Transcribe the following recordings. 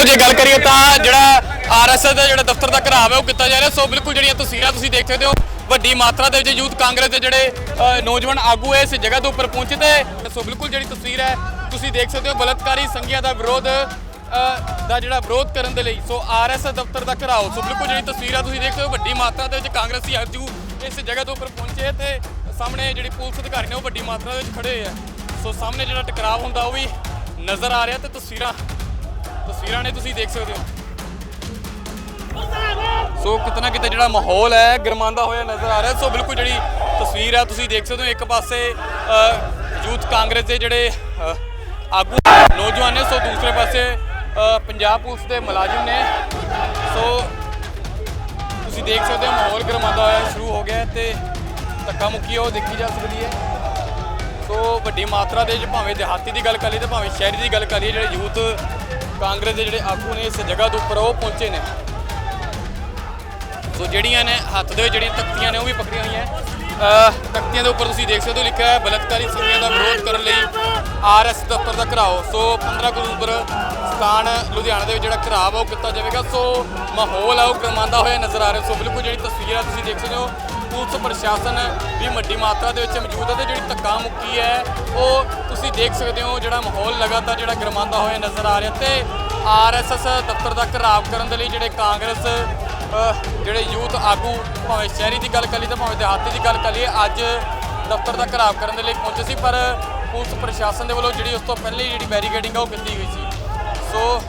ਕਾਂਗਰਸ ਜੇ ਗੱਲ ਕਰੀਏ ਤਾਂ ਜਿਹੜਾ ਆਰਐਸਐਸ ਦਾ ਜਿਹੜਾ ਦਫ਼ਤਰ ਦਾ ਘਰਾਵ ਹੈ, ਉਹ ਕੀਤਾ ਜਾ ਰਿਹਾ। ਸੋ ਬਿਲਕੁਲ ਜਿਹੜੀਆਂ ਤਸਵੀਰਾਂ ਤੁਸੀਂ ਦੇਖ ਸਕਦੇ ਹੋ, ਵੱਡੀ ਮਾਤਰਾ ਦੇ ਵਿੱਚ ਯੂਥ ਕਾਂਗਰਸ ਦੇ ਜਿਹੜੇ ਨੌਜਵਾਨ ਆਗੂ ਹੈ, ਇਸ ਜਗ੍ਹਾ ਦੇ ਉੱਪਰ ਪਹੁੰਚੇ ਤੇ ਸੋ ਬਿਲਕੁਲ ਜਿਹੜੀ ਤਸਵੀਰ ਹੈ, ਤੁਸੀਂ ਦੇਖ ਸਕਦੇ ਹੋ, ਬਲਤਕਾਰੀ ਸੰਗੀਆਂ ਦਾ ਵਿਰੋਧ ਦਾ ਜਿਹੜਾ ਵਿਰੋਧ ਕਰਨ ਦੇ ਲਈ, ਸੋ ਆਰਐਸਐਸ ਦਫ਼ਤਰ ਦਾ ਘਰਾਓ। ਸੋ ਬਿਲਕੁਲ ਜਿਹੜੀ ਤਸਵੀਰਾਂ ਤੁਸੀਂ ਦੇਖ ਸਕਦੇ ਹੋ, ਵੱਡੀ ਮਾਤਰਾ ਦੇ ਵਿੱਚ ਕਾਂਗਰਸੀ ਆਗੂ ਇਸ ਜਗ੍ਹਾ ਦੇ ਉੱਪਰ ਪਹੁੰਚੇ ਤੇ ਸਾਹਮਣੇ ਜਿਹੜੀ ਪੁਲਿਸ ਅਧਿਕਾਰੀ ਨੇ, ਉਹ ਵੱਡੀ ਮਾਤਰਾ ਦੇ ਵਿੱਚ ਖੜੇ ਹੋਏ ਆ। ਸੋ ਸਾਹਮਣੇ ਜਿਹੜਾ ਟਕਰਾਅ ਹੁੰਦਾ, ਉਹ ਵੀ ਨਜ਼ਰ ਆ ਰਿਹਾ ਤੇ ਤਸਵੀਰਾਂ ਤਸਵੀਰਾਂ ਨੇ ਤੁਸੀਂ ਦੇਖ ਸਕਦੇ ਹੋ। ਸੋ ਕਿਤਨਾ ਕਿਤੇ ਜਿਹੜਾ ਮਾਹੌਲ ਹੈ ਗਰਮਾਉਂਦਾ ਹੋਇਆ ਨਜ਼ਰ ਆ ਰਿਹਾ। ਸੋ ਬਿਲਕੁਲ ਜਿਹੜੀ ਤਸਵੀਰ ਹੈ, ਤੁਸੀਂ ਦੇਖ ਸਕਦੇ ਹੋ, ਇੱਕ ਪਾਸੇ ਯੂਥ ਕਾਂਗਰਸ ਦੇ ਜਿਹੜੇ ਆਗੂ ਨੌਜਵਾਨ ਨੇ, ਸੋ ਦੂਸਰੇ ਪਾਸੇ ਪੰਜਾਬ ਪੁਲਿਸ ਦੇ ਮੁਲਾਜ਼ਮ ਨੇ। ਸੋ ਤੁਸੀਂ ਦੇਖ ਸਕਦੇ ਹੋ, ਮਾਹੌਲ ਗਰਮਾਉਂਦਾ ਹੋਇਆ, ਸ਼ੁਰੂ ਹੋ ਗਿਆ ਹੈ ਤੇ ਧੱਕਾ ਮੁੱਕੀ ਉਹ ਦੇਖੀ ਜਾ ਸਕਦੀ ਹੈ। ਸੋ ਵੱਡੀ ਮਾਤਰਾ ਦੇ ਵਿੱਚ ਭਾਵੇਂ ਦਿਹਾਤੀ ਦੀ ਗੱਲ ਕਰ ਲਈ ਤੇ ਭਾਵੇਂ ਸ਼ਹਿਰੀ ਦੀ ਗੱਲ ਕਰ ਲਈਏ, ਜਿਹੜੇ ਯੂਥ ਕਾਂਗਰਸ ਦੇ ਜਿਹੜੇ ਆਗੂ ਨੇ ਇਸ ਜਗ੍ਹਾ ਦੇ ਉੱਪਰ, ਉਹ ਪਹੁੰਚੇ ਨੇ। ਸੋ ਜਿਹੜੀਆਂ ਨੇ ਹੱਥ ਦੇ ਵਿੱਚ ਜਿਹੜੀਆਂ ਤਖਤੀਆਂ ਨੇ, ਉਹ ਵੀ ਪਕੜੀਆਂ ਹੋਈਆਂ ਤਖਤੀਆਂ ਦੇ ਉੱਪਰ ਤੁਸੀਂ ਦੇਖ ਸਕਦੇ ਹੋ, ਲਿਖਿਆ ਹੈ, ਬਲਤਕਾਰੀ ਸਿੰਘਾਂ ਦਾ ਵਿਰੋਧ ਕਰਨ ਲਈ ਆਰਐਸ ਦਫ਼ਤਰ ਦਾ ਘਰਾਓ। ਸੋ 15 ਅਕਤੂਬਰ ਸਥਾਨ ਲੁਧਿਆਣਾ ਦੇ ਵਿੱਚ ਜਿਹੜਾ ਘਰਾਵ ਉਹ ਕੀਤਾ ਜਾਵੇਗਾ। ਸੋ ਮਾਹੌਲ ਆ, ਉਹ ਗਰਮਾਉਂਦਾ ਹੋਇਆ ਨਜ਼ਰ ਆ ਰਿਹਾ। ਸੋ ਬਿਲਕੁਲ ਜਿਹੜੀ ਤਸਵੀਰ ਆ, ਤੁਸੀਂ ਦੇਖ ਸਕਦੇ ਹੋ ਪੁਲਿਸ ਪ੍ਰਸ਼ਾਸਨ ਵੀ ਵੱਡੀ ਮਾਤਰਾ ਦੇ ਵਿੱਚ ਮੌਜੂਦ ਹੈ ਤੇ ਜਿਹੜੀ ਧੱਕਾ ਮੁੱਕੀ ਹੈ, ਉਹ ਤੁਸੀਂ ਦੇਖ ਸਕਦੇ ਹੋ ਜਿਹੜਾ ਮਾਹੌਲ ਲਗਾਤਾਰ ਜਿਹੜਾ ਗਰਮਾਉਂਦਾ ਹੋਇਆ ਨਜ਼ਰ ਆ ਰਿਹਾ ਤੇ ਆਰਐਸਐਸ ਦਫ਼ਤਰ ਦਾ ਘਰਾਵ ਕਰਨ ਦੇ ਲਈ ਜਿਹੜੇ ਕਾਂਗਰਸ ਜਿਹੜੇ ਯੂਥ ਆਗੂ, ਭਾਵੇਂ ਸ਼ਹਿਰੀ ਦੀ ਗੱਲ ਕਰ ਕਰੀਏ ਤਾਂ ਭਾਵੇਂ ਦਿਹਾਤੀ ਦੀ ਗੱਲ ਕਰ ਕਰੀਏ ਅੱਜ ਦਫ਼ਤਰ ਦਾ ਘਰਾਵ ਕਰਨ ਦੇ ਲਈ ਪਹੁੰਚੇ ਸੀ, ਪਰ ਪੁਲਿਸ ਪ੍ਰਸ਼ਾਸਨ ਦੇ ਵੱਲੋਂ ਜਿਹੜੀ ਉਸ ਤੋਂ ਪਹਿਲੇ ਹੀ ਜਿਹੜੀ ਬੈਰੀਕੇਡਿੰਗ ਆ, ਉਹ ਕੀਤੀ ਗਈ ਸੀ। ਸੋ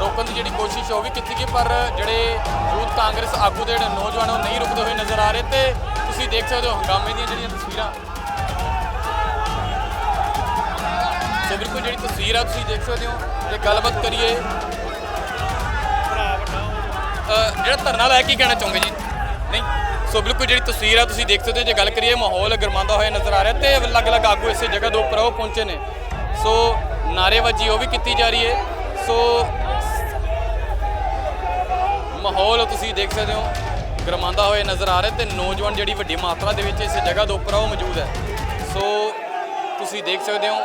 ਰੋਕਣ ਦੀ ਜਿਹੜੀ ਕੋਸ਼ਿਸ਼ ਉਹ ਵੀ ਕੀਤੀ ਗਈ, ਪਰ ਜਿਹੜੇ ਯੂਥ ਕਾਂਗਰਸ ਆਗੂ ਦੇ ਜਿਹੜੇ ਨੌਜਵਾਨ ਉਹ ਨਹੀਂ ਰੁਕਦੇ ਹੋਏ ਨਜ਼ਰ ਆ ਰਹੇ ਤੇ ਤੁਸੀਂ ਦੇਖ ਸਕਦੇ ਹੋ ਹੰਗਾਮੇ ਦੀਆਂ ਜਿਹੜੀਆਂ ਤਸਵੀਰਾਂ। ਸੋ ਬਿਲਕੁਲ ਜਿਹੜੀ ਤਸਵੀਰ ਆ, ਤੁਸੀਂ ਦੇਖ ਸਕਦੇ ਹੋ, ਜੇ ਗੱਲਬਾਤ ਕਰੀਏ ਜਿਹੜਾ ਧਰਨਾ ਲਾਇਆ, ਕੀ ਕਹਿਣਾ ਚਾਹੋਗੇ ਜੀ? ਨਹੀਂ? ਸੋ ਬਿਲਕੁਲ ਜਿਹੜੀ ਤਸਵੀਰ ਆ, ਤੁਸੀਂ ਦੇਖ ਸਕਦੇ ਹੋ, ਜੇ ਗੱਲ ਕਰੀਏ, ਮਾਹੌਲ ਗਰਮਾਉਂਦਾ ਹੋਇਆ ਨਜ਼ਰ ਆ ਰਿਹਾ ਤੇ ਅਲੱਗ-ਅਲੱਗ ਆਗੂ ਇਸੇ ਜਗ੍ਹਾ ਦੇ ਉੱਪਰ ਉਹ ਪਹੁੰਚੇ ਨੇ। ਸੋ ਨਾਰੇਬਾਜ਼ੀ ਉਹ ਵੀ ਕੀਤੀ ਜਾ ਰਹੀ ਹੈ। ਸੋ ਮਾਹੌਲ ਤੁਸੀਂ ਦੇਖ ਸਕਦੇ ਹੋ। ਗਰਮਾਉਂਦਾ ਹੋਇਆ ਨਜ਼ਰ ਆ ਰਿਹਾ ਤੇ ਨੌਜਵਾਨ ਜਿਹੜੀ ਵੱਡੀ ਮਾਤਰਾ ਦੇ ਵਿੱਚ ਇਸ ਜਗ੍ਹਾ ਦੇ ਉੱਪਰ ਉਹ ਮੌਜੂਦ ਹੈ। ਸੋ ਤੁਸੀਂ ਦੇਖ ਸਕਦੇ ਹੋ,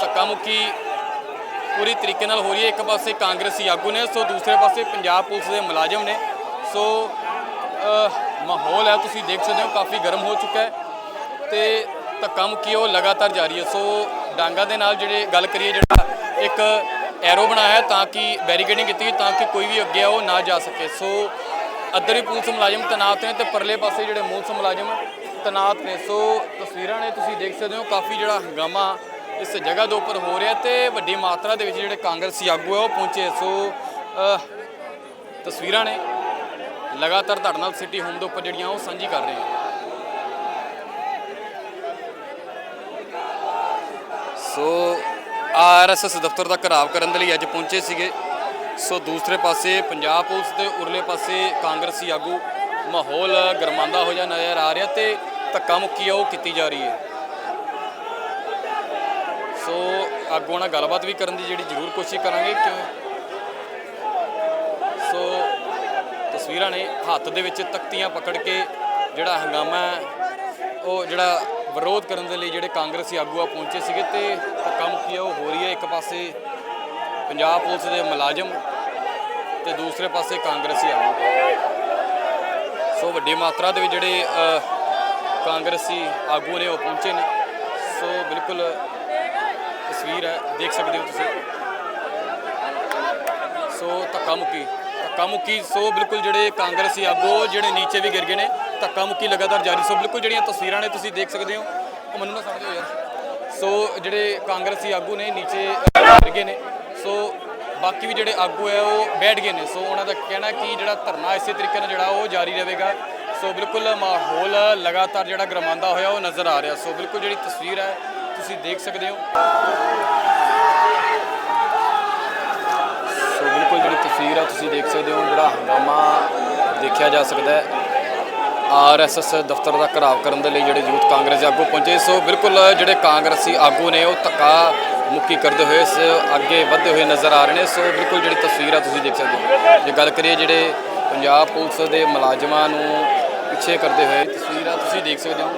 ਧੱਕਾ ਮੁੱਕੀ ਪੂਰੀ ਤਰੀਕੇ ਨਾਲ ਹੋ ਰਹੀ ਹੈ। ਇੱਕ ਪਾਸੇ ਕਾਂਗਰਸੀ ਆਗੂ ਨੇ, ਸੋ ਦੂਸਰੇ ਪਾਸੇ ਪੰਜਾਬ ਪੁਲਿਸ ਦੇ ਮੁਲਾਜ਼ਮ ਨੇ। ਸੋ ਮਾਹੌਲ ਹੈ, ਤੁਸੀਂ ਦੇਖ ਸਕਦੇ ਹੋ, ਕਾਫੀ ਗਰਮ ਹੋ ਚੁੱਕਾ ਹੈ ਤੇ ਧੱਕਾ ਮੁੱਕੀ ਉਹ ਲਗਾਤਾਰ ਜਾਰੀ ਹੈ। ਸੋ ਡਾਂਗਾ ਦੇ ਨਾਲ ਜਿਹੜੇ ਗੱਲ ਕਰੀਏ, ਜਿਹੜਾ ਇੱਕ ਐਰੋ ਬਣਾਇਆ ਤਾਂ ਕਿ ਬੈਰੀਕੇਡਿੰਗ ਕੀਤੀ ਗਈ ਤਾਂ ਕਿ ਕੋਈ ਵੀ ਅੱਗੇ ਆ ਉਹ ਨਾ ਜਾ ਸਕੇ। ਸੋ ਅੱਧਰ ਹੀ ਪੁਲਿਸ ਮੁਲਾਜ਼ਮ ਤੈਨਾਤ ਨੇ ਤੇ ਪਰਲੇ ਪਾਸੇ ਜਿਹੜੇ ਪੁਲਿਸ ਮੁਲਾਜ਼ਮ ਤੈਨਾਤ ਨੇ। ਸੋ ਤਸਵੀਰਾਂ ਨੇ ਤੁਸੀਂ ਦੇਖ ਸਕਦੇ ਹੋ, ਕਾਫੀ ਜਿਹੜਾ ਹੰਗਾਮਾ ਇਸ ਜਗ੍ਹਾ ਦੇ ਉੱਪਰ ਹੋ ਰਿਹਾ ਤੇ ਵੱਡੀ ਮਾਤਰਾ ਦੇ ਵਿੱਚ ਜਿਹੜੇ ਕਾਂਗਰਸੀ ਆਗੂ ਹੈ ਉਹ ਪਹੁੰਚੇ। ਸੋ ਤਸਵੀਰਾਂ ਨੇ ਲਗਾਤਾਰ ਤੁਹਾਡੇ ਨਾਲ ਸਿਟੀ ਹੋਮ ਦੇ ਉੱਪਰ ਜਿਹੜੀਆਂ ਉਹ ਸਾਂਝੀ ਕਰ ਰਹੇ ਹਾਂ ਸੋ ਆਰਐਸਐਸ ਦਫ਼ਤਰ ਦਾ ਘਰਾਵ ਕਰਨ ਦੇ ਲਈ ਅੱਜ ਪਹੁੰਚੇ ਸੀਗੇ। ਸੋ ਦੂਸਰੇ ਪਾਸੇ ਪੰਜਾਬ ਪੁਲਿਸ ਤੇ ਉਰਲੇ ਪਾਸੇ ਕਾਂਗਰਸੀ ਆਗੂ ਮਾਹੌਲ ਗਰਮਾਂਦਾ ਹੋ ਜਾ ਨਜ਼ਰ ਆ ਰਿਹਾ ਤੇ ਧੱਕਾ ਮੁੱਕੀ ਆ ਉਹ ਕੀਤੀ ਜਾ ਰਹੀ ਹੈ। ਸੋ ਆਗੂਆਂ ਨਾਲ ਗੱਲਬਾਤ ਵੀ ਕਰਨ ਦੀ ਜਿਹੜੀ ਜ਼ਰੂਰ ਕੋਸ਼ਿਸ਼ ਕਰਾਂਗੇ ਕਿਉਂ ਸੋ ਤਸਵੀਰਾਂ ਨੇ ਹੱਥ ਦੇ ਵਿੱਚ ਤਖਤੀਆਂ ਪਕੜ ਕੇ ਜਿਹੜਾ ਹੰਗਾਮਾ ਹੈ, ਉਹ ਜਿਹੜਾ ਵਿਰੋਧ ਕਰਨ ਦੇ ਲਈ ਜਿਹੜੇ ਕਾਂਗਰਸੀ ਆਗੂ ਆ ਪਹੁੰਚੇ ਸੀਗੇ ਤੇ ਧੱਕਾ ਮੁੱਕੀ ਆ, ਉਹ ਹੋ ਰਹੀ ਹੈ। ਇੱਕ ਪਾਸੇ ਪੰਜਾਬ ਪੁਲਿਸ ਦੇ ਮੁਲਾਜ਼ਮ ਤੇ ਦੂਸਰੇ ਪਾਸੇ ਕਾਂਗਰਸੀ ਆਗੂ। ਸੋ ਵੱਡੀ ਮਾਤਰਾ ਦੇ ਵਿੱਚ ਜਿਹੜੇ ਕਾਂਗਰਸੀ ਆਗੂ ਨੇ ਉਹ ਪਹੁੰਚੇ ਨੇ। ਸੋ ਬਿਲਕੁਲ ਤਸਵੀਰ ਹੈ, ਦੇਖ ਸਕਦੇ ਹੋ ਤੁਸੀਂ। ਸੋ ਧੱਕਾ ਮੁੱਕੀ ਧੱਕਾ ਮੁੱਕੀ ਸੋ ਬਿਲਕੁਲ ਜਿਹੜੇ ਕਾਂਗਰਸੀ ਆਗੂ ਜਿਹੜੇ ਨੀਚੇ ਵੀ ਗਿਰ ਗਏ ਨੇ। ਧੱਕਾ ਮੁੱਕੀ ਲਗਾਤਾਰ ਜਾਰੀ। ਸੋ ਬਿਲਕੁਲ ਜਿਹੜੀਆਂ ਤਸਵੀਰਾਂ ਨੇ ਤੁਸੀਂ ਦੇਖ ਸਕਦੇ ਹੋ ਉਹ ਮੈਨੂੰ ਨਾ ਸਮਝੋ ਯਾਰ। ਸੋ ਜਿਹੜੇ ਕਾਂਗਰਸੀ ਆਗੂ ਨੇ ਨੀਚੇ ਅ, ਗਏ ਨੇ। ਸੋ ਬਾਕੀ ਵੀ ਜਿਹੜੇ ਆਗੂ ਹੈ ਉਹ ਬੈਠ ਗਏ ਨੇ। ਸੋ ਉਹਨਾਂ ਦਾ ਕਹਿਣਾ ਕਿ ਜਿਹੜਾ ਧਰਨਾ ਇਸੇ ਤਰੀਕੇ ਨਾਲ ਜਿਹੜਾ ਉਹ ਜਾਰੀ ਰਹੇਗਾ। ਸੋ ਬਿਲਕੁਲ ਮਾਹੌਲ ਲਗਾਤਾਰ ਜਿਹੜਾ ਗਰਮਾਉਂਦਾ ਹੋਇਆ ਉਹ ਨਜ਼ਰ ਆ ਰਿਹਾ। ਸੋ ਬਿਲਕੁਲ ਜਿਹੜੀ ਤਸਵੀਰ ਹੈ ਤੁਸੀਂ ਦੇਖ ਸਕਦੇ ਹੋ। ਸੋ ਬਿਲਕੁਲ ਜਿਹੜੀ ਤਸਵੀਰ ਹੈ ਤੁਸੀਂ ਦੇਖ ਸਕਦੇ ਹੋ। ਜਿਹੜਾ ਹੰਗਾਮਾ ਦੇਖਿਆ ਜਾ ਸਕਦਾ ਹੈ। ਆਰਐਸਐਸ ਦਫ਼ਤਰ ਦਾ ਘਰਾਵ ਕਰਨ ਦੇ ਲਈ ਜਿਹੜੇ ਯੂਥ ਕਾਂਗਰਸ ਦੇ ਆਗੂ ਪਹੁੰਚੇ ਸੋ ਬਿਲਕੁਲ ਜਿਹੜੇ ਕਾਂਗਰਸੀ ਆਗੂ ਨੇ ਉਹ ਧੱਕਾ ਮੁੱਕੀ ਕਰਦੇ ਹੋਏ ਇਸ ਅੱਗੇ ਵਧਦੇ ਹੋਏ ਨਜ਼ਰ ਆ ਰਹੇ ਨੇ। ਸੋ ਬਿਲਕੁਲ ਜਿਹੜੀ ਤਸਵੀਰ ਆ ਤੁਸੀਂ ਦੇਖ ਸਕਦੇ ਹੋ। ਜੇ ਗੱਲ ਕਰੀਏ ਜਿਹੜੇ ਪੰਜਾਬ ਪੁਲਿਸ ਦੇ ਮੁਲਾਜ਼ਮਾਂ ਨੂੰ ਪਿੱਛੇ ਕਰਦੇ ਹੋਏ ਤਸਵੀਰ ਆ, ਤੁਸੀਂ ਦੇਖ ਸਕਦੇ ਹੋ।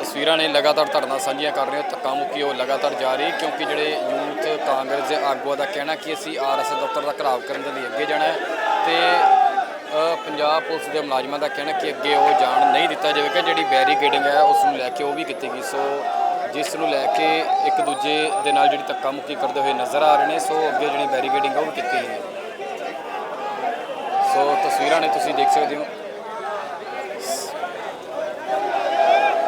ਤਸਵੀਰਾਂ ਨੇ ਲਗਾਤਾਰ ਧਰਨਾ ਸਾਂਝੀਆਂ ਕਰ ਰਹੇ ਹੋ। ਧੱਕਾ ਮੁੱਕੀ ਉਹ ਲਗਾਤਾਰ ਜਾਰੀ ਕਿਉਂਕਿ ਜਿਹੜੇ ਯੂਥ ਕਾਂਗਰਸ ਦੇ ਆਗੂਆਂ ਦਾ ਕਹਿਣਾ ਕਿ ਅਸੀਂ ਆਰਐਸਐਸ ਦਫ਼ਤਰ ਦਾ ਘਰਾਵ ਕਰਨ ਦੇ ਲਈ ਅੱਗੇ ਜਾਣਾ ਹੈ ਤੇ ਪੰਜਾਬ ਪੁਲਿਸ ਦੇ ਮੁਲਾਜ਼ਮਾਂ ਦਾ ਕਹਿਣਾ ਕਿ ਅੱਗੇ ਉਹ ਜਾਣ ਨਹੀਂ ਦਿੱਤਾ ਜਾਵੇਗਾ। ਜਿਹੜੀ ਬੈਰੀਕੇਡਿੰਗ ਹੈ, ਉਸ ਨੂੰ ਲੈ ਕੇ ਉਹ ਵੀ ਕੀਤੀ ਗਈ। ਸੋ ਜਿਸ ਨੂੰ ਲੈ ਕੇ ਇੱਕ ਦੂਜੇ ਦੇ ਨਾਲ ਜਿਹੜੀ ਧੱਕਾ ਮੁੱਕੀ ਕਰਦੇ ਹੋਏ ਨਜ਼ਰ ਆ ਰਹੇ ਨੇ, ਸੋ ਅੱਗੇ ਜਿਹੜੀ ਬੈਰੀਕੇਡਿੰਗ ਹੈ, ਉਹ ਵੀ ਕੀਤੀ ਗਈ ਹੈ। ਸੋ ਤਸਵੀਰਾਂ ਨੇ ਤੁਸੀਂ ਦੇਖ ਸਕਦੇ ਹੋ।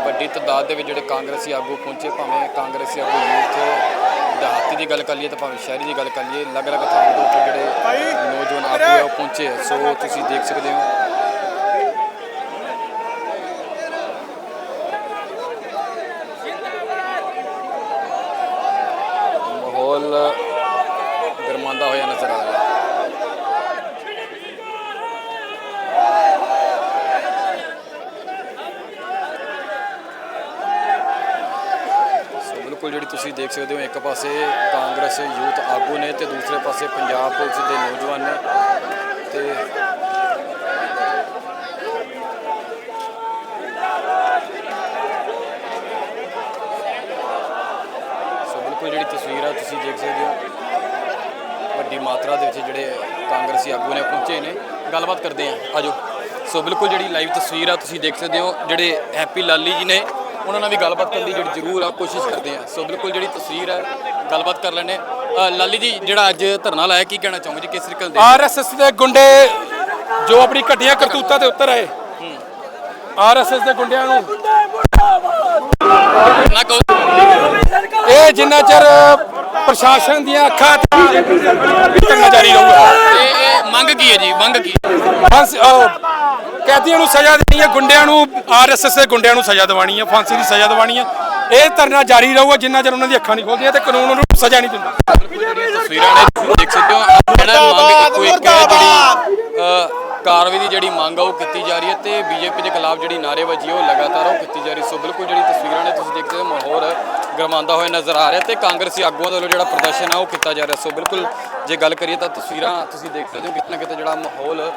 ਵੱਡੀ ਤਾਦਾਦ ਦੇ ਵਿੱਚ ਜਿਹੜੇ ਕਾਂਗਰਸੀ ਆਗੂ ਪਹੁੰਚੇ, ਭਾਵੇਂ ਕਾਂਗਰਸੀ ਆਗੂ ਯੂਥ ਦਿਹਾਤੀ ਦੀ ਗੱਲ ਕਰ ਲਈਏ ਤਾਂ ਭਾਵੇਂ ਸ਼ਹਿਰੀ ਦੀ ਗੱਲ ਕਰ ਲਈਏ, ਅਲੱਗ-ਅਲੱਗ ਥਾਵਾਂ ਦੇ ਉੱਤੇ ਜਿਹੜੇ ਨੌਜਵਾਨ ਆਗੂ ਹੈ ਉਹ ਪਹੁੰਚੇ ਆ। ਸੋ ਤੁਸੀਂ ਦੇਖ ਸਕਦੇ ਹੋ ਮਾਹੌਲ ਗਰਮਾਉਂਦਾ ਹੋਇਆ ਨਜ਼ਰ ਆ ਰਿਹਾ ਹੈ ਸੋ ਬਿਲਕੁਲ ਜਿਹੜੀ ਤੁਸੀਂ ਦੇਖ ਸਕਦੇ ਹੋ, ਇੱਕ ਪਾਸੇ ਕਾਂਗਰਸ ਯੂਥ ਆਗੂ ਨੇ ਤੇ ਦੂਸਰੇ ਪਾਸੇ ਪੰਜਾਬ ਪੁਲਿਸ ਦੇ ਨੌਜਵਾਨ ਨੇ। ਤੇ ਸੋ ਬਿਲਕੁਲ ਜਿਹੜੀ ਤਸਵੀਰ ਆ, ਤੁਸੀਂ ਦੇਖ ਸਕਦੇ ਹੋ। ਵੱਡੀ ਮਾਤਰਾ ਦੇ ਵਿੱਚ ਜਿਹੜੇ ਕਾਂਗਰਸੀ ਆਗੂ ਨੇ ਪਹੁੰਚੇ ਨੇ। ਗੱਲਬਾਤ ਕਰਦੇ ਆ ਆਜੋ। ਸੋ ਬਿਲਕੁਲ ਜਿਹੜੀ ਲਾਈਵ ਤਸਵੀਰ ਆ, ਤੁਸੀਂ ਦੇਖ ਸਕਦੇ ਹੋ, ਜਿਹੜੇ ਹੈਪੀ ਲਾਲੀ ਜੀ ਨੇ ਉਹਨਾਂ ਨਾਲ ਵੀ ਗੱਲਬਾਤ ਕਰਨ ਦੀ ਜਿਹੜੀ ਜ਼ਰੂਰ ਆ ਕੋਸ਼ਿਸ਼ ਕਰਦੇ ਆ। ਸੋ ਬਿਲਕੁਲ ਜਿਹੜੀ ਤਸਵੀਰ ਹੈ ਗੱਲਬਾਤ ਕਰ ਲੈਣੇ ਲਾਲੀ ਜੀ ਜਿਹੜਾ ਅੱਜ ਧਰਨਾ ਲਾਇਆ ਕੀ ਕਹਿਣਾ ਚਾਹੋਗੇ ਜੀ? ਕਿਸ ਤਰੀਕੇ ਨਾਲ ਦੇਖ- ਆਰਐਸਐਸ ਦੇ ਗੁੰਡੇ ਜੋ ਆਪਣੀ ਘਟੀਆਂ ਕਰਤੂਤਾਂ ਤੇ ਉਤਰ ਆਏ। ਆਰਐਸਐਸ ਦੇ ਗੁੰਡਿਆਂ ਨੂੰ ਇਹ ਜਿੰਨਾ ਚਿਰ ਪ੍ਰਸ਼ਾਸਨ ਦੀਆਂ ਅੱਖਾਂ ਤੇ ਕਰਨਾ ਜਾਰੀ ਰਹੂਗਾ। ਮੰਗ ਕੀ ਹੈ ਜੀ? ਮੰਗ ਕੀ ਫਾਂਸੀ ਉਹ ਕੈਦੀਆਂ ਨੂੰ ਸਜ਼ਾ ਦੇਣੀ ਹੈ ਗੁੰਡਿਆਂ ਨੂੰ ਆਰਐਸਐਸ ਦੇ ਗੁੰਡਿਆਂ ਨੂੰ ਸਜ਼ਾ ਦਿਵਾਣੀ ਹੈ ਫਾਂਸੀ ਦੀ ਸਜ਼ਾ ਦਿਵਾਣੀ ਹੈ। ਇਹ ਧਰਨਾ ਜਾਰੀ ਰਹੂਗਾ ਜਿੰਨਾ ਚਿਰ ਉਹਨਾਂ ਦੀ ਅੱਖਾਂ ਨਹੀਂ ਖੋਲਦੀਆਂ ਤੇ ਕਾਨੂੰਨ ਉਹਨੂੰ ਸਜ਼ਾ ਨਹੀਂ ਦਿੰਦਾ। ਤਸਵੀਰਾਂ ਨੇ ਦੇਖ ਸਕਦੇ ਹੋ ਜਿਹੜਾ ਮੰਗ ਇੱਕੋ ਇੱਕ ਹੈ ਜਿਹੜੀ ਅ, ਕਾਰਵਾਈ ਦੀ ਜਿਹੜੀ ਮੰਗ ਆ ਉਹ ਕੀਤੀ ਜਾ ਰਹੀ ਹੈ ਤੇ ਬੀਜੇਪੀ ਦੇ ਖਿਲਾਫ ਜਿਹੜੀ ਨਾਅਰੇਬਾਜ਼ੀ ਹੈ ਉਹ ਲਗਾਤਾਰ ਉਹ ਕੀਤੀ ਜਾ ਰਹੀ ਸੋ ਬਿਲਕੁਲ ਜਿਹੜੀ ਤਸਵੀਰਾਂ ਨੇ ਤੁਸੀਂ ਦੇਖ ਸਕਦੇ ਹੋ, ਮਾਹੌਲ ਗਰਮਾਉਂਦਾ ਹੋਇਆ ਨਜ਼ਰ ਆ ਰਿਹਾ ਤੇ ਕਾਂਗਰਸੀ ਆਗੂਆਂ ਦੇ ਵੱਲੋਂ ਜਿਹੜਾ ਪ੍ਰਦਰਸ਼ਨ ਆ ਉਹ ਕੀਤਾ ਜਾ ਰਿਹਾ। ਸੋ ਬਿਲਕੁਲ ਜੇ ਗੱਲ ਕਰੀਏ ਤਾਂ ਤਸਵੀਰਾਂ ਤੁਸੀਂ ਦੇਖ ਸਕਦੇ ਹੋ, ਕਿਤੇ ਨਾ ਕਿਤੇ ਜਿਹੜਾ ਮਾਹੌਲ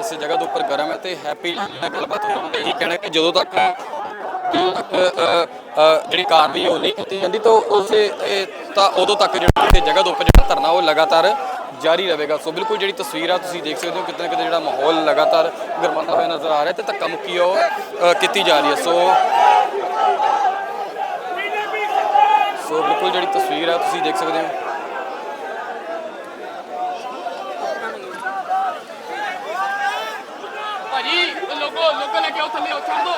ਇਸ ਜਗ੍ਹਾ ਦੇ ਉੱਪਰ ਗਰਮ ਹੈ ਤੇ ਹੈਪੀ ਗੱਲਬਾਤ ਹੋਣ ਇਹ ਕਹਿਣਾ ਕਿ ਜਦੋਂ ਤੱਕ ਜਿਹੜੀ ਕਾਰਵਾਈ ਉਹ ਨਹੀਂ ਕੀਤੀ ਜਾਂਦੀ ਤਾਂ ਉਸੇ, ਇਹ ਤਾਂ ਉਦੋਂ ਤੱਕ ਜਿਹੜਾ ਇੱਥੇ ਜਗ੍ਹਾ ਦੇ ਉੱਪਰ ਜਿਹੜਾ ਧਰਨਾ ਉਹ ਲਗਾਤਾਰ ਜਾਰੀ ਰਹੇਗਾ। ਸੋ ਬਿਲਕੁਲ ਜਿਹੜੀ ਤਸਵੀਰ ਆ, ਤੁਸੀਂ ਦੇਖ ਸਕਦੇ ਹੋ ਕਿਤੇ ਨਾ ਕਿਤੇ ਜਿਹੜਾ ਮਾਹੌਲ ਲਗਾਤਾਰ ਗਰਮਾਉਂਦਾ ਹੋਇਆ ਨਜ਼ਰ ਆ ਰਿਹਾ ਤੇ ਧੱਕਾ ਮੁੱਕੀ ਉਹ ਕੀਤੀ ਜਾ ਰਹੀ ਹੈ। ਸੋ ਸੋ ਬਿਲਕੁਲ ਜਿਹੜੀ ਤਸਵੀਰ ਆ, ਤੁਸੀਂ ਦੇਖ ਸਕਦੇ ਹੋ। ਭਾਜੀ ਲੋਗੋ ਲੋਗੋ ਲੈ ਕੇ ਆਓ ਥੱਲੇ ਛੱਡ ਦੋ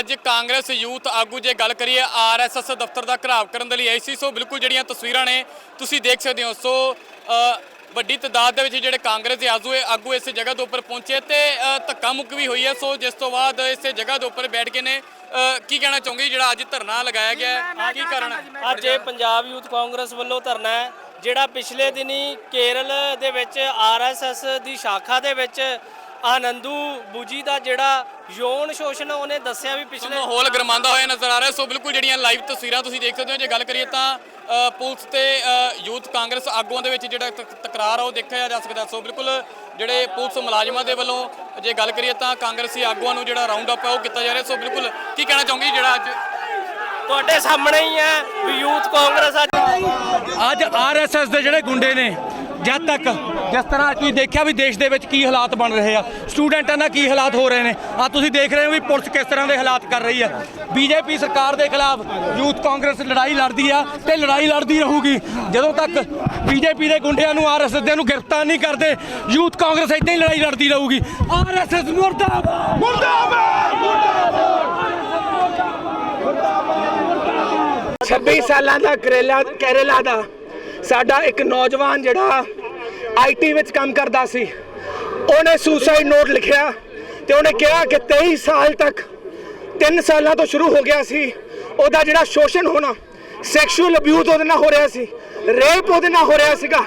ਅੱਜ ਕਾਂਗਰਸ ਯੂਥ ਆਗੂ ਜੇ ਗੱਲ ਕਰੀਏ ਆਰਐਸਐਸ ਦਫ਼ਤਰ ਦਾ ਘਰਾਵ ਕਰਨ ਦੇ ਲਈ ਆਈ ਸੀ, ਸੋ ਬਿਲਕੁਲ ਜਿਹੜੀਆਂ ਤਸਵੀਰਾਂ ਨੇ, ਤੁਸੀਂ ਦੇਖ ਸਕਦੇ ਹੋ। ਸੋ ਵੱਡੀ ਤਾਦਾਦ ਦੇ ਵਿੱਚ ਜਿਹੜੇ ਕਾਂਗਰਸ ਦੇ ਆਗੂ ਆਗੂ ਇਸ ਜਗ੍ਹਾ ਦੇ ਉੱਪਰ ਪਹੁੰਚੇ ਤੇ ਧੱਕਾ ਮੁੱਕ ਵੀ ਹੋਈ ਹੈ। ਸੋ, ਜਿਸ ਤੋਂ ਬਾਅਦ ਇਸੇ ਜਗ੍ਹਾ ਦੇ ਉੱਪਰ ਬੈਠ ਕੇ ਨੇ ਕੀ ਕਹਿਣਾ ਚਾਹੋਗੇ? ਜਿਹੜਾ ਅੱਜ ਧਰਨਾ ਲਗਾਇਆ ਗਿਆ ਹੈ ਕੀ ਕਾਰਨ ਹੈ? ਅੱਜ ਇਹ ਪੰਜਾਬ ਯੂਥ ਕਾਂਗਰਸ ਵੱਲੋਂ ਧਰਨਾ ਹੈ, ਜਿਹੜਾ ਪਿਛਲੇ ਦਿਨੀ ਕੇਰਲ ਦੇ ਵਿੱਚ ਆਰਐਸਐਸ ਦੀ ਸ਼ਾਖਾ ਦੇ ਵਿੱਚ ਆਨੰਦੂ ਬੂਜੀ ਦਾ ਜਿਹੜਾ ਯੋਨ ਸ਼ੋਸ਼ਣ ਉਹਨੇ ਦੱਸਿਆ ਵੀ ਪਿਛਲੇ ਮਾਹੌਲ ਗਰਮਾਉਂਦਾ ਹੋਇਆ ਨਜ਼ਰ ਆ ਰਿਹਾ। ਸੋ ਬਿਲਕੁਲ ਜਿਹੜੀਆਂ ਲਾਈਵ ਤਸਵੀਰਾਂ ਤੁਸੀਂ ਦੇਖ ਸਕਦੇ ਹੋ ਜੇ ਗੱਲ ਕਰੀਏ ਤਾਂ ਪੁਲਿਸ ਤੇ ਯੂਥ ਕਾਂਗਰਸ ਆਗੂਆਂ ਦੇ ਵਿੱਚ ਜਿਹੜਾ ਤਕ- ਤਕਰਾਰ ਆ ਉਹ ਦੇਖਿਆ ਜਾ ਸਕਦਾ। ਸੋ ਬਿਲਕੁਲ ਜਿਹੜੇ ਪੁਲਿਸ ਮੁਲਾਜ਼ਮਾਂ ਦੇ ਵੱਲੋਂ ਜੇ ਗੱਲ ਕਰੀਏ ਤਾਂ ਕਾਂਗਰਸੀ ਆਗੂਆਂ ਨੂੰ ਜਿਹੜਾ ਰਾਉਂਡ ਅਪ ਹੈ ਉਹ ਕੀਤਾ ਜਾ ਰਿਹਾ। ਸੋ ਬਿਲਕੁਲ ਕੀ ਕਹਿਣਾ ਚਾਹੋਗੇ ਜਿਹੜਾ ਅੱਜ ਤੁਹਾਡੇ ਸਾਹਮਣੇ ਹੀ ਹੈ ਵੀ ਯੂਥ ਕਾਂਗਰਸ ਅੱਜ ਅੱਜ ਆਰਐਸਐਸ ਦੇ ਜਿਹੜੇ ਗੁੰਡੇ ਨੇ ਜਦ ਤੱਕ ਜਿਸ ਤਰ੍ਹਾਂ ਤੁਸੀਂ ਦੇਖਿਆ ਵੀ ਦੇਸ਼ ਦੇ ਵਿੱਚ ਕੀ ਹਾਲਾਤ ਬਣ ਰਹੇ ਆ ਸਟੂਡੈਂਟਾਂ ਦਾ ਕੀ ਹਾਲਾਤ ਹੋ ਰਹੇ ਨੇ ਆ ਤੁਸੀਂ ਦੇਖ ਰਹੇ ਹੋ ਵੀ ਪੁਲਿਸ ਕਿਸ ਤਰ੍ਹਾਂ ਦੇ ਹਾਲਾਤ ਕਰ ਰਹੀ ਹੈ ਬੀਜੇਪੀ ਸਰਕਾਰ ਦੇ ਖਿਲਾਫ ਯੂਥ ਕਾਂਗਰਸ ਲੜਾਈ ਲੜਦੀ ਆ ਤੇ ਲੜਾਈ ਲੜਦੀ ਰਹੂਗੀ। ਜਦੋਂ ਤੱਕ ਬੀਜੇਪੀ ਦੇ ਗੁੰਡਿਆਂ ਨੂੰ ਆਰਐਸਐਸ ਦੇ ਨੂੰ ਗ੍ਰਿਫਤਾਰ ਨਹੀਂ ਕਰਦੇ ਯੂਥ ਕਾਂਗਰਸ ਇਦਾਂ ਹੀ ਲੜਾਈ ਲੜਦੀ ਰਹੂਗੀ। ਆਰਐਸਐਸ ਮੁਰਦਾਬਾਦ! ਮੁਰਦਾਬਾਦ! 26 ਸਾਲਾਂ ਦਾ ਕਰੇਲਾ ਕੇਰਲਾ ਦਾ ਸਾਡਾ ਇੱਕ ਨੌਜਵਾਨ ਜਿਹੜਾ ਆਈਟੀ ਵਿੱਚ ਕੰਮ ਕਰਦਾ ਸੀ, ਉਹਨੇ ਸੁਸਾਈਡ ਨੋਟ ਲਿਖਿਆ ਤੇ ਉਹਨੇ ਕਿਹਾ ਕਿ 23 ਸਾਲ ਤੱਕ 3 ਸਾਲਾਂ ਤੋਂ ਸ਼ੁਰੂ ਹੋ ਗਿਆ ਸੀ, ਉਹਦਾ ਜਿਹੜਾ ਸ਼ੋਸ਼ਣ ਹੋਣਾ ਸੈਕਸ਼ੂਅਲ ਅਬਿਊਜ਼ ਉਹਦੇ ਨਾਲ ਹੋ ਰਿਹਾ ਸੀ ਰੇਪ ਉਹਦੇ ਨਾਲ ਹੋ ਰਿਹਾ ਸੀਗਾ।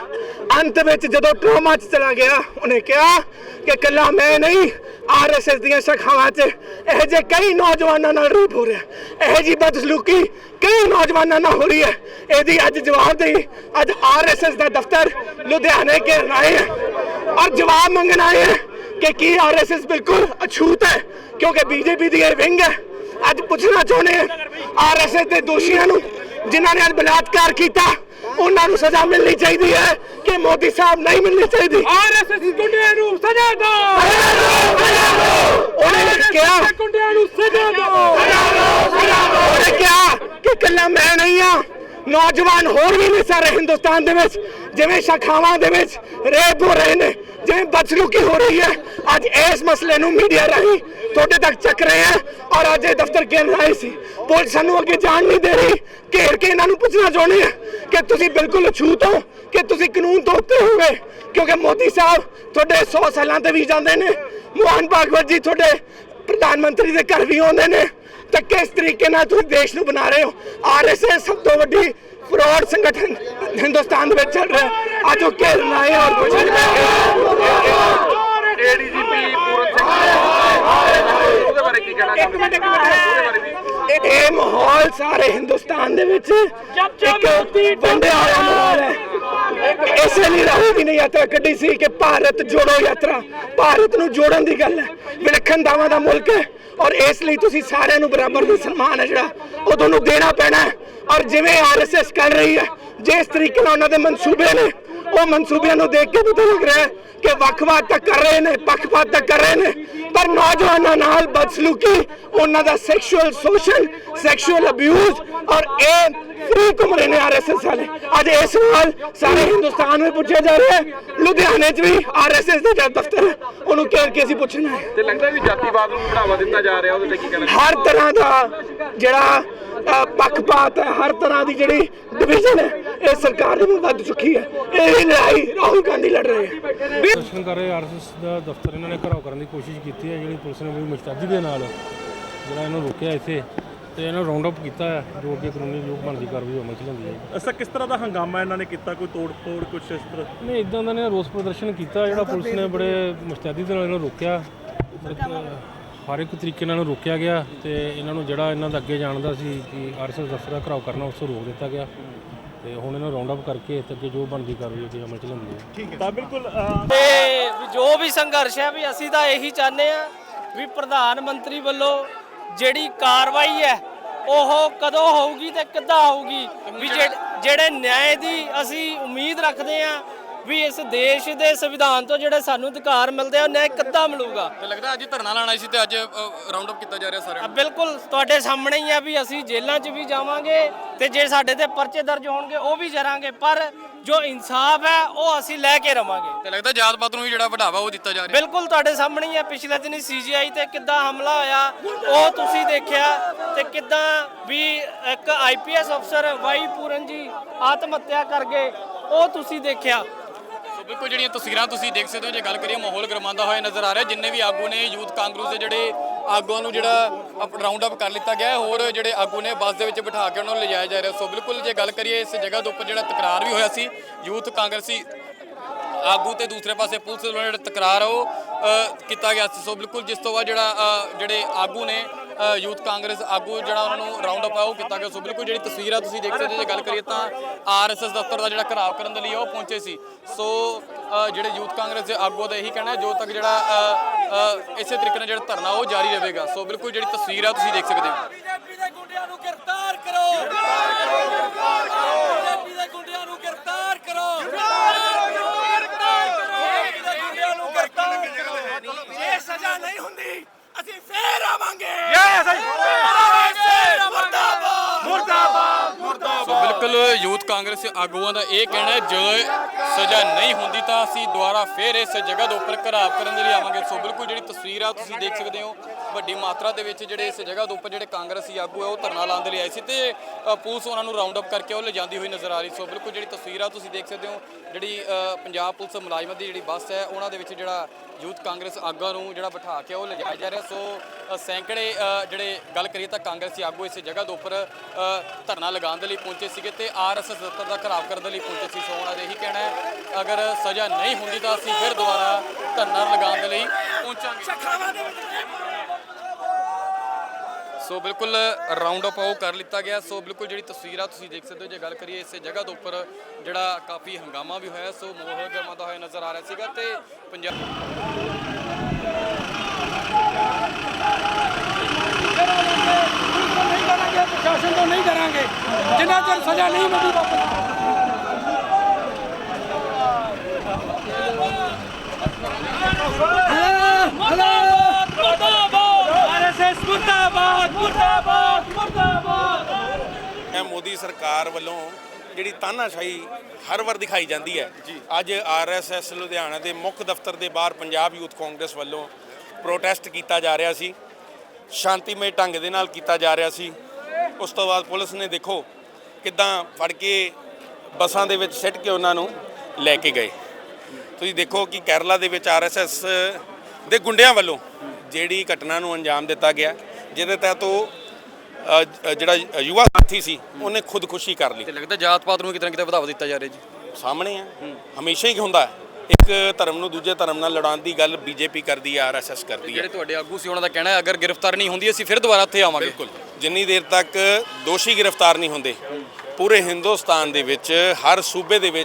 ਅੰਤ ਵਿੱਚ ਜਦੋਂ ਟਰਾਮਾ 'ਚ ਚਲਾ ਗਿਆ, ਉਹਨੇ ਕਿਹਾ ਕਿ ਕੱਲਾ ਮੈਂ ਨਹੀਂ ਆਰਐਸਐਸ ਦੀਆਂ ਸ਼ਾਖਾਵਾਂ 'ਚ ਇਹੋ ਜਿਹੇ ਕਈ ਨੌਜਵਾਨਾਂ ਨਾਲ ਰੇਪ ਹੋ ਰਿਹਾ ਇਹੋ ਜਿਹੀ ਬਦਸਲੂਕੀ ਕਈ ਨੌਜਵਾਨਾਂ ਨਾਲ ਹੋ ਰਹੀ ਹੈ। ਇਹਦੀ ਅੱਜ ਜਵਾਬ ਦੇਈ, ਅੱਜ ਆਰਐਸਐਸ ਦਾ ਦਫ਼ਤਰ ਲੁਧਿਆਣੇ ਕੇ ਆਏ ਹੈ। ਔਰ ਜਵਾਬ ਮੰਗਣ ਆਏ ਹੈ ਕਿ ਕੀ ਆਰਐਸਐਸ ਬਿਲਕੁਲ ਅਛੂਤ ਹੈ, ਕਿਉਂਕਿ ਬੀਜੇਪੀ ਦੀ ਇਹ ਵਿੰਗ ਹੈ। ਅੱਜ ਪੁੱਛਣਾ ਚਾਹੁੰਦੇ ਹਾਂ ਆਰਐਸਐਸ ਦੇ ਦੋਸ਼ੀਆਂ ਨੂੰ, ਜਿਨ੍ਹਾਂ ਨੇ ਅੱਜ ਬਲਾਤਕਾਰ ਕੀਤਾ ਉਹਨਾਂ ਨੂੰ ਸਜ਼ਾ ਮਿਲਣੀ ਚਾਹੀਦੀ ਹੈ ਕਿ ਮੋਦੀ ਸਾਹਿਬ ਨਹੀਂ ਮਿਲਣੀ ਚਾਹੀਦੀ। ਆਰਐਸਐਸ ਗੁੰਡਿਆਂ ਨੂੰ ਸਜ਼ਾ ਦਿਓ। ਉਹਨੇ ਕਿਹਾ ਗੁੰਡਿਆਂ ਨੂੰ ਸਜ਼ਾ ਦਿਓ। ਉਹਨੇ ਕਿਹਾ ਕਿ ਕੱਲਾ ਮੈਂ ਨਹੀਂ ਆ ਨੌਜਵਾਨ ਹੋਰ ਵੀ ਨੇ ਸਾਰੇ ਹਿੰਦੁਸਤਾਨ ਦੇ ਵਿੱਚ ਜਿਵੇਂ ਸ਼ਾਖਾਵਾਂ ਦੇ ਵਿੱਚ ਰੇਪ ਹੋ ਰਹੇ ਨੇ। ਜਿਵੇਂ ਬਦਸਲੂਕੀ ਹੋ ਰਹੀ ਹੈ, ਅੱਜ ਇਸ ਮਸਲੇ ਨੂੰ ਮੀਡੀਆ ਰਾਹੀਂ ਤੁਹਾਡੇ ਤੱਕ ਚੱਕ ਰਹੇ ਹੈ ਔਰ ਅੱਜ ਇਹ ਦਫ਼ਤਰ ਕਿਨ ਆਏ ਸੀ। ਪੁਲਿਸ ਸਾਨੂੰ ਅੱਗੇ ਜਾਣ ਨਹੀਂ ਦੇ ਰਹੀ। ਘੇਰ ਕੇ ਇਹਨਾਂ ਨੂੰ ਪੁੱਛਣਾ ਚਾਹੁੰਦੇ ਆ ਕਿ ਤੁਸੀਂ ਬਿਲਕੁਲ ਅਛੂਤ ਹੋ, ਕਿ ਤੁਸੀਂ ਕਾਨੂੰਨ ਤੋਂ ਉੱਤੇ ਹੋ ਕਿਉਂਕਿ ਮੋਦੀ ਸਾਹਿਬ ਤੁਹਾਡੇ 100 ਸਾਲਾਂ ਤੇ ਵੀ ਜਾਂਦੇ ਨੇ, ਮੋਹਨ ਭਾਗਵਤ ਜੀ ਤੁਹਾਡੇ ਪ੍ਰਧਾਨ ਮੰਤਰੀ ਦੇ ਘਰ ਵੀ ਆਉਂਦੇ ਨੇ, ਤਾਂ ਕਿਸ ਤਰੀਕੇ ਨਾਲ ਤੁਸੀਂ ਦੇਸ਼ ਨੂੰ ਬਣਾ ਰਹੇ ਹੋ? ਆਰਐਸਐਸ ਸਭ ਤੋਂ ਵੱਡੀ ਫਰਾਡ ਸੰਗਠਨ ਹਿੰਦੁਸਤਾਨ ਦੇ ਵਿੱਚ ਚੱਲ ਰਿਹਾ ਅੱਜ ਉਹ ਘੇਰਨ ਆਏ ਔਰ ਕੁਝ ਏਡੀਜੀਪੀ ਪੂਰਨ ਸਿੰਘ ਉਹਦੇ ਬਾਰੇ ਕੀ ਕਹਿਣਾ ਇੱਕ ਮਿੰਟ ਇੱਕ ਮਿੰਟ। ਇਹ ਮਾਹੌਲ ਸਾਰੇ ਹਿੰਦੁਸਤਾਨ ਦੇ ਵਿੱਚ ਇੱਕ ਬੰਦਿਆ ਹੋਇਆ ਮਾਹੌਲ ਹੈ। ਇਸੇ ਲਈ ਰਾਹੁਲ ਜੀ ਨੇ ਯਾਤਰਾ ਕੱਢੀ ਸੀ ਕਿ ਭਾਰਤ ਜੋੜੋ ਯਾਤਰਾ। ਭਾਰਤ ਨੂੰ ਜੋੜਨ ਦੀ ਗੱਲ ਹੈ। ਵਿਲੱਖਣਤਾਵਾਂ ਦਾ ਮੁਲਕ ਹੈ। ਔਰ ਇਸ ਲਈ ਤੁਸੀਂ ਸਾਰਿਆਂ ਨੂੰ ਬਰਾਬਰ ਦਾ ਸਨਮਾਨ ਹੈ ਜਿਹੜਾ ਉਹ ਤੁਹਾਨੂੰ ਦੇਣਾ ਪੈਣਾ ਹੈ। ਔਰ ਜਿਵੇਂ ਆਰਐਸਐਸ ਕਰ ਰਹੀ ਹੈ ਜਿਸ ਤਰੀਕੇ ਨਾਲ ਉਹਨਾਂ ਦੇ ਮਨਸੂਬੇ ਨੇ ਉਹ ਮਨਸੂਬਿਆਂ ਨੂੰ ਦੇਖ ਕੇ ਪਤਾ ਲੱਗ ਰਿਹਾ ਹੈ ਕਿ ਵੱਖਵਾਦ ਤਾਂ ਕਰ ਰਹੇ ਨੇ ਪੱਖਪਾਤ ਤਾਂ ਕਰ ਰਹੇ ਨੇ ਪਰ ਨੌਜਵਾਨਾਂ ਨਾਲ ਬਦਸਲੂਕੀ ਉਹਨਾਂ ਦਾ ਸੈਕਸ਼ੂਅਲ ਸ਼ੋਸ਼ਣ ਸੈਕਸ਼ੂਅਲ ਅਬਿਊਜ਼ ਔਰ ਇਹ ਫ੍ਰੀ ਘੁੰਮ ਰਹੇ ਨੇ ਆਰਐਸਐਸ ਵਾਲੇ। ਅੱਜ ਇਹ ਸਵਾਲ ਸਾਰੇ ਹਿੰਦੁਸਤਾਨ ਵਿੱਚ ਪੁੱਛਿਆ ਜਾ ਰਿਹਾ ਹੈ। ਲੁਧਿਆਣੇ 'ਚ ਵੀ ਆਰਐਸਐਸ ਦਾ ਦਫ਼ਤਰ ਹੈ ਉਹਨੂੰ ਘੇਰ ਕੇ ਅਸੀਂ ਪੁੱਛਣਾ ਹੈ? ਤੇ ਲੱਗਦਾ ਵੀ ਜਾਤੀਵਾਦ ਨੂੰ ਬੜਾਵਾ ਦਿੱਤਾ ਜਾ ਰਿਹਾ ਉਹਦੇ ਤੇ ਕੀ ਕਹਿਣਾ? ਹਰ ਤਰ੍ਹਾਂ ਦਾ ਜਿਹੜਾ ਪੱਖਪਾਤ ਹੈ ਹਰ ਤਰ੍ਹਾਂ ਦੀ ਜਿਹੜੀ ਡਿਵੀਜ਼ਨ ਹੈ ਇਹ ਸਰਕਾਰ ਦੇ ਵੱਧ ਚੁੱਕੀ ਹੈ। ਇਹ ਲੜਾਈ ਰਾਹੁਲ ਗਾਂਧੀ ਲੜ ਰਹੇ ਹੈ ਪ੍ਰਦਰਸ਼ਨ ਕਰ ਰਹੇ ਆਰਐਸਐਸ ਦਾ ਦਫ਼ਤਰ ਇਹਨਾਂ ਨੇ ਘਰਾਓ ਕਰਨ ਦੀ ਕੋਸ਼ਿਸ਼ ਕੀਤੀ ਹੈ ਜਿਹੜੀ ਪੁਲਿਸ ਨੇ ਵੀ ਮੁਸਤੈਦੀ ਦੇ ਨਾਲ ਜਿਹੜਾ ਇਹਨੂੰ ਰੋਕਿਆ ਇੱਥੇ ਤੇ ਇਹਨਾਂ ਰਾਉਂਡ ਅਪ ਕੀਤਾ ਹੈ ਜੋ ਅੱਗੇ ਕਾਨੂੰਨੀ ਯੋਗ ਬਣਦੀ ਕਾਰਵਾਈ ਅਮਲ ਚ ਲੈਂਦੀ ਹੈ ਅਸਾ ਕਿਸ ਤਰ੍ਹਾਂ ਦਾ ਹੰਗਾਮਾ ਇਹਨਾਂ ਨੇ ਕੀਤਾ ਕੋਈ ਤੋੜ ਫੋੜ ਕੁਛ ਇਸ ਤਰ੍ਹਾਂ? ਨਹੀਂ ਇਦਾਂ ਦਾ ਨੇ ਰੋਸ ਪ੍ਰਦਰਸ਼ਨ ਕੀਤਾ ਜਿਹੜਾ ਪੁਲਿਸ ਨੇ ਬੜੇ ਮੁਸਤੈਦੀ ਦੇ ਨਾਲ ਇਹਨੂੰ ਰੋਕਿਆ। ਮਤਲਬ ਹਰ ਇੱਕ ਤਰੀਕੇ ਨਾਲ ਇਹਨੂੰ ਰੋਕਿਆ ਗਿਆ ਤੇ ਇਹਨਾਂ ਨੂੰ ਜਿਹੜਾ ਇਹਨਾਂ ਦਾ ਅੱਗੇ ਜਾਣ ਦਾ ਸੀ ਕਿ ਆਰਐਸਐਸ ਦਫ਼ਤਰ ਦਾ ਘਰਾਓ ਕਰਨਾ ਉਸ ਤੋਂ ਰੋਕ ਦਿੱਤਾ ਗਿਆ। ਤੇ ਹੁਣ ਇਹਨੂੰ ਰਾਉਂਡ ਅਪ ਕਰਕੇ ਤੇ ਅੱਗੇ ਜੋ ਬਣਦੀ ਕਾਰਵਾਈ ਅੱਗੇ ਅਮਲ ਚ ਲੈਂਦੀ ਹੈ। ਤਾਂ ਬਿਲਕੁਲ ਅਹ, ਤੇ ਵੀ ਜੋ ਵੀ ਸੰਘਰਸ਼ ਹੈ ਵੀ ਅਸੀਂ ਤਾਂ ਇਹੀ ਚਾਹੁੰਦੇ ਆ ਵੀ ਪ੍ਰਧਾਨ ਮੰਤਰੀ ਵੱਲੋਂ ਜਿਹੜੀ ਕਾਰਵਾਈ ਹੈ ਉਹ ਕਦੋਂ ਹੋਊਗੀ ਤੇ ਕਿੱਦਾਂ ਹੋਊਗੀ? ਵੀ ਜਿਹੜੇ- ਜਿਹੜੇ ਨਿਆਂ ਦੀ ਅਸੀਂ ਉਮੀਦ ਰੱਖਦੇ ਆ ਵੀ ਇਸ ਦੇਸ਼ ਦੇ ਸੰਵਿਧਾਨ ਤੋਂ ਜਿਹੜੇ ਸਾਨੂੰ ਅਧਿਕਾਰ ਮਿਲਦੇ ਆ ਉਹ ਨਿਆਂ ਕਿੱਦਾਂ ਮਿਲੂਗਾ। ਤੇ ਲੱਗਦਾ ਅੱਜ ਧਰਨਾ ਲਾਣਾ ਸੀ ਤੇ ਅੱਜ ਰਾਉਂਡ ਅਪ ਕੀਤਾ ਜਾ ਰਿਹਾ ਸਾਰਿਆਂ ਆ ਨੂੰ। ਬਿਲਕੁਲ ਤੁਹਾਡੇ ਸਾਹਮਣੇ ਹੀ ਆ ਵੀ ਅਸੀਂ ਜੇਲ੍ਹਾਂ 'ਚ ਵੀ ਜਾਵਾਂਗੇ ਤੇ ਜੇ ਸਾਡੇ ਤੇ ਪਰਚੇ ਦਰਜ ਹੋਣਗੇ ਉਹ ਵੀ ਜਰਾਂਗੇ ਪਰ ਜੋ ਇਨਸਾਫ ਹੈ ਉਹ ਅਸੀਂ ਲੈ ਕੇ ਰਵਾਂਗੇ। ਤੇ ਲੱਗਦਾ ਜਾਤ ਪਾਤ ਨੂੰ ਵੀ ਜਿਹੜਾ ਵਧਾਵਾ ਉਹ ਦਿੱਤਾ ਜਾ ਰਿਹਾ। ਬਿਲਕੁਲ ਤੁਹਾਡੇ ਸਾਹਮਣੇ ਹੀ ਹੈ ਪਿਛਲੇ ਦਿਨੀ ਸੀਜੀਆਈ ਤੇ ਕਿੱਦਾਂ ਹਮਲਾ ਹੋਇਆ ਉਹ ਤੁਸੀਂ ਦੇਖਿਆ ਤੇ ਕਿੱਦਾਂ ਵੀ ਇੱਕ ਆਈਪੀਐਸ ਅਫਸਰ ਵਾਈ ਪੂਰਨ ਜੀ ਆਤਮ ਹੱਤਿਆ ਕਰ ਗਏ ਉਹ ਤੁਸੀਂ ਦੇਖਿਆ। ਬਿਲਕੁਲ ਜਿਹੜੀਆਂ ਤਸਵੀਰਾਂ ਤੁਸੀਂ ਦੇਖ ਸਕਦੇ ਹੋ, ਜੇ ਗੱਲ ਕਰੀਏ ਮਾਹੌਲ ਗਰਮਾਉਂਦਾ ਹੋਇਆ ਨਜ਼ਰ ਆ ਰਿਹਾ, ਜਿੰਨੇ ਵੀ ਆਗੂ ਨੇ, ਯੂਥ ਕਾਂਗਰਸ ਦੇ ਜਿਹੜੇ ਆਗੂਆਂ ਨੂੰ ਜਿਹੜਾ ਅਪ ਰਾਉਂਡ ਅਪ ਕਰ ਲਿੱਤਾ ਗਿਆ ਹੋਰ ਜਿਹੜੇ ਆਗੂ ਨੇ ਬੱਸ ਦੇ ਵਿੱਚ ਬਿਠਾ ਕੇ ਉਹਨਾਂ ਨੂੰ ਲਿਜਾਇਆ ਜਾ ਰਿਹਾ। ਸੋ ਬਿਲਕੁਲ ਜੇ ਗੱਲ ਕਰੀਏ ਇਸ ਜਗ੍ਹਾ ਦੇ ਉੱਪਰ ਜਿਹੜਾ ਤਕਰਾਰ ਵੀ ਹੋਇਆ ਸੀ, ਯੂਥ ਕਾਂਗਰਸੀ ਆਗੂ ਤੇ ਦੂਸਰੇ ਪਾਸੇ ਪੁਲਿਸ ਵੱਲੋਂ ਜਿਹੜਾ ਤਕਰਾਰ ਆ ਉਹ ਕੀਤਾ ਗਿਆ ਸੀ। ਸੋ ਬਿਲਕੁਲ ਜਿਸ ਤੋਂ ਬਾਅਦ ਜਿਹੜਾ ਜਿਹੜੇ ਆਗੂ ਨੇ ਯੂਥ ਕਾਂਗਰਸ ਆਗੂ ਜਿਹੜਾ ਉਹਨਾਂ ਨੂੰ ਰਾਉਂਡ ਅਪ ਆ, ਉਹ ਕੀਤਾ ਗਿਆ। ਸੋ ਬਿਲਕੁਲ ਜਿਹੜੀ ਤਸਵੀਰ ਆ ਤੁਸੀਂ ਦੇਖ ਸਕਦੇ ਹੋ, ਜੇ ਗੱਲ ਕਰੀਏ ਤਾਂ ਆਰਐਸਐਸ ਦਫ਼ਤਰ ਦਾ ਜਿਹੜਾ ਘਰਾਵ ਕਰਨ ਦੇ ਲਈ ਉਹ ਪਹੁੰਚੇ ਸੀ। ਸੋ ਜਿਹੜੇ ਯੂਥ ਕਾਂਗਰਸ ਦੇ ਆਗੂ ਦਾ ਇਹੀ ਕਹਿਣਾ ਹੈ, ਜੋ ਤੱਕ ਜਿਹੜਾ ਇਸੇ ਤਰੀਕੇ ਨਾਲ ਜਿਹੜਾ ਧਰਨਾ ਉਹ ਜਾਰੀ ਰਹੇਗਾ। ਸੋ ਬਿਲਕੁਲ ਜਿਹੜੀ ਤਸਵੀਰ ਆ, ਤੁਸੀਂ ਦੇਖ ਸਕਦੇ ਹੋ ਬੀਜੇਪੀ ਦੇ ਗੁੰਡਿਆਂ ਨੂੰ ਗ੍ਰਿਫਤਾਰ ਕਰੋ ਗ੍ਰਿਫਤਾਰ ਕਰੋ ਗ੍ਰਿਫਤਾਰ ਕਰੋ ਬੀਜੇਪੀ ਦੇ ਗੁੰਡਿਆਂ ਨੂੰ ਗ੍ਰਿਫਤਾਰ ਕਰੋ ਗ੍ਰਿਫਤਾਰ ਕਰੋ ਗ੍ਰਿਫਤਾਰ ਕਰੋ ਬੀਜੇਪੀ ਦੇ ਗੁੰਡਿਆਂ ਨੂੰ ਗ੍ਰਿਫਤਾਰ ਕਰੋ ਜੇ ਸਜ਼ਾ ਨਹੀਂ ਹੁੰਦੀ ਅਸੀਂ ਫੇਰ ਆਵਾਂਗੇ ਜੈ ਸਹੀ ਮੁਰਦਾਬਾਦ ਮੁਰਦਾਬਾਦ ਬਿਲਕੁਲ ਯੂਥ ਕਾਂਗਰਸ ਆਗੂਆਂ ਦਾ ਇਹ ਕਹਿਣਾ ਹੈ, ਜੇ ਸਜ਼ਾ ਨਹੀਂ ਹੁੰਦੀ ਤਾਂ ਅਸੀਂ ਦੁਬਾਰਾ ਫੇਰ ਇਸ ਜਗ੍ਹਾ ਦੇ ਉੱਪਰ ਘਰਾਵ ਕਰਨ ਦੇ ਲਈ ਆਵਾਂਗੇ। ਸੋ ਬਿਲਕੁਲ ਜਿਹੜੀ ਤਸਵੀਰ ਆ, ਤੁਸੀਂ ਦੇਖ ਸਕਦੇ ਹੋ, ਵੱਡੀ ਮਾਤਰਾ ਦੇ ਵਿੱਚ ਜਿਹੜੇ ਇਸ ਜਗ੍ਹਾ ਦੇ ਉੱਪਰ ਜਿਹੜੇ ਕਾਂਗਰਸੀ ਆਗੂ ਆ, ਉਹ ਧਰਨਾ ਲਾਉਣ ਦੇ ਲਈ ਆਏ ਸੀ ਤੇ ਪੁਲਿਸ ਉਹਨਾਂ ਨੂੰ ਰਾਉਂਡ ਅਪ ਕਰਕੇ ਉਹ ਲਿਜਾਂਦੀ ਹੋਈ ਨਜ਼ਰ ਆ ਰਹੀ। ਸੋ ਬਿਲਕੁਲ ਜਿਹੜੀ ਤਸਵੀਰ ਆ, ਤੁਸੀਂ ਦੇਖ ਸਕਦੇ ਹੋ, ਜਿਹੜੀ ਪੰਜਾਬ ਪੁਲਿਸ ਮੁਲਾਜ਼ਮਾਂ ਦੀ ਜਿਹੜੀ ਬੱਸ ਹੈ, ਉਹਨਾਂ ਦੇ ਵਿੱਚ ਜਿਹੜਾ ਯੂਥ ਕਾਂਗਰਸ ਆਗੂਆਂ ਨੂੰ ਜਿਹੜਾ ਬਿਠਾ ਕੇ ਉਹ ਲਿਜਾਇਆ ਜਾ ਰਿਹਾ। ਸੋ ਸੈਂਕੜੇ ਜਿਹੜੇ ਗੱਲ ਕਰੀਏ ਤਾਂ ਕਾਂਗਰਸੀ ਆਗੂ ਇਸ ਜਗ੍ਹਾ ਦੇ ਉੱਪਰ ਧਰਨਾ ਲਗਾਉਣ ਦੇ ਲਈ ਪਹੁੰਚੇ ਸੀਗੇ ਤੇ ਆਰਐਸਐਸ ਦਫ਼ਤਰ ਦਾ ਘਰਾਵ ਕਰਨ ਦੇ ਲਈ ਪਹੁੰਚੇ ਸੀ ਸੋ ਉਹਨਾਂ ਦਾ ਇਹੀ ਕਹਿਣਾ ਹੈ ਅਗਰ ਸਜ਼ਾ ਨਹੀਂ ਹੁੰਦੀ ਤਾਂ ਅਸੀਂ ਫਿਰ ਦੁਬਾਰਾ ਧਰਨਾ ਲਗਾਉਣ ਦੇ ਲਈ ਪਹੁੰਚਾਂਗੇ। ਸੋ ਬਿਲਕੁਲ ਰਾਉਂਡ ਅਪ ਉਹ ਕਰ ਲਿੱਤਾ ਗਿਆ। ਸੋ ਬਿਲਕੁਲ ਜਿਹੜੀ ਤਸਵੀਰ ਆ ਤੁਸੀਂ ਦੇਖ ਸਕਦੇ ਹੋ ਜੇ ਗੱਲ ਕਰੀਏ ਇਸੇ ਜਗ੍ਹਾ ਦੇ ਉੱਪਰ ਜਿਹੜਾ ਕਾਫੀ ਹੰਗਾਮਾ ਵੀ ਹੋਇਆ ਸੋ ਮਾਹੌਲ ਗਰਮਾਉਂਦਾ ਹੋਇਆ ਨਜ਼ਰ ਆ ਰਿਹਾ ਸੀਗਾ ਤੇ ਪੰਜਾਬ ਨਹੀਂ ਕਰਾਂਗੇ ਪ੍ਰਸ਼ਾਸਨ ਤੋਂ ਨਹੀਂ ਡਰਾਂਗੇ ਜਿੰਨਾ ਚਿਰ ਸਜ਼ਾ ਨਹੀਂ ਮਿਲਦੀ ਵਾਪਸ ਇਹ ਮੋਦੀ ਸਰਕਾਰ ਵੱਲੋਂ ਜਿਹੜੀ ਤਾਨਾਸ਼ਾਹੀ ਹਰ ਵਾਰ ਦਿਖਾਈ ਜਾਂਦੀ ਹੈ। ਅੱਜ ਆਰਐਸਐਸ ਲੁਧਿਆਣਾ ਦੇ ਮੁੱਖ ਦਫ਼ਤਰ ਦੇ ਬਾਹਰ ਪੰਜਾਬ ਯੂਥ ਕਾਂਗਰਸ ਵੱਲੋਂ ਪ੍ਰੋਟੈਸਟ ਕੀਤਾ ਜਾ ਰਿਹਾ ਸੀ। ਸ਼ਾਂਤੀਮਈ ਢੰਗ ਦੇ ਨਾਲ ਕੀਤਾ ਜਾ ਰਿਹਾ ਸੀ। ਉਸ ਤੋਂ ਬਾਅਦ ਪੁਲਿਸ ਨੇ ਦੇਖੋ ਕਿੱਦਾਂ ਫੜ ਕੇ ਬੱਸਾਂ ਦੇ ਵਿੱਚ ਸਿੱਟ ਕੇ ਉਹਨਾਂ ਨੂੰ ਲੈ ਕੇ ਗਏ। ਤੁਸੀਂ ਦੇਖੋ ਕਿ ਕੇਰਲਾ ਦੇ ਵਿੱਚ ਆਰਐਸਐਸ ਦੇ ਗੁੰਡਿਆਂ ਵੱਲੋਂ ਜਿਹੜੀ ਘਟਨਾ ਨੂੰ ਅੰਜਾਮ ਦਿੱਤਾ ਗਿਆ ਜਿਹਦੇ ਤਹਿਤ ਉਹ ਜਿਹੜਾ ਯੁਵਾ ਸਾਥੀ ਸੀ ਉਹਨੇ ਖੁਦਕੁਸ਼ੀ ਕਰ ਲਈ। ਤੇ ਲੱਗਦਾ ਜਾਤ ਪਾਤ ਨੂੰ ਕਿਤੇ ਨਾ ਕਿਤੇ ਵਧਾਵਾ ਦਿੱਤਾ ਜਾ ਰਿਹਾ ਜੀ। ਸਾਹਮਣੇ ਆ। ਹਮੇਸ਼ਾ ਹੀ ਹੁੰਦਾ। ਇੱਕ ਧਰਮ ਨੂੰ ਦੂਜੇ ਧਰਮ ਨਾਲ ਲੜਾਉਣ ਦੀ ਗੱਲ ਬੀਜੇਪੀ ਕਰਦੀ ਹੈ ਆਰਐਸਐਸ ਕਰਦੀ ਹੈ। ਜਿਹੜੇ ਤੁਹਾਡੇ ਆਗੂ ਸੀ ਉਹਨਾਂ ਦਾ ਕਹਿਣਾ ਹੈ ਅਗਰ ਗ੍ਰਿਫਤਾਰ ਨਹੀਂ ਹੁੰਦੀ ਅਸੀਂ ਫਿਰ ਦੁਬਾਰਾ ਇੱਥੇ ਆਵਾਂਗੇ। ਬਿਲਕੁਲ। ਜਿੰਨੀ ਦੇਰ ਤੱਕ ਦੋਸ਼ੀ ਗ੍ਰਿਫਤਾਰ ਨਹੀਂ ਹੁੰਦੇ, ਪੂਰੇ ਹਿੰਦੁਸਤਾਨ ਦੇ ਵਿੱਚ ਹਰ ਸੂਬੇ ਦੇ ਵਿੱਚ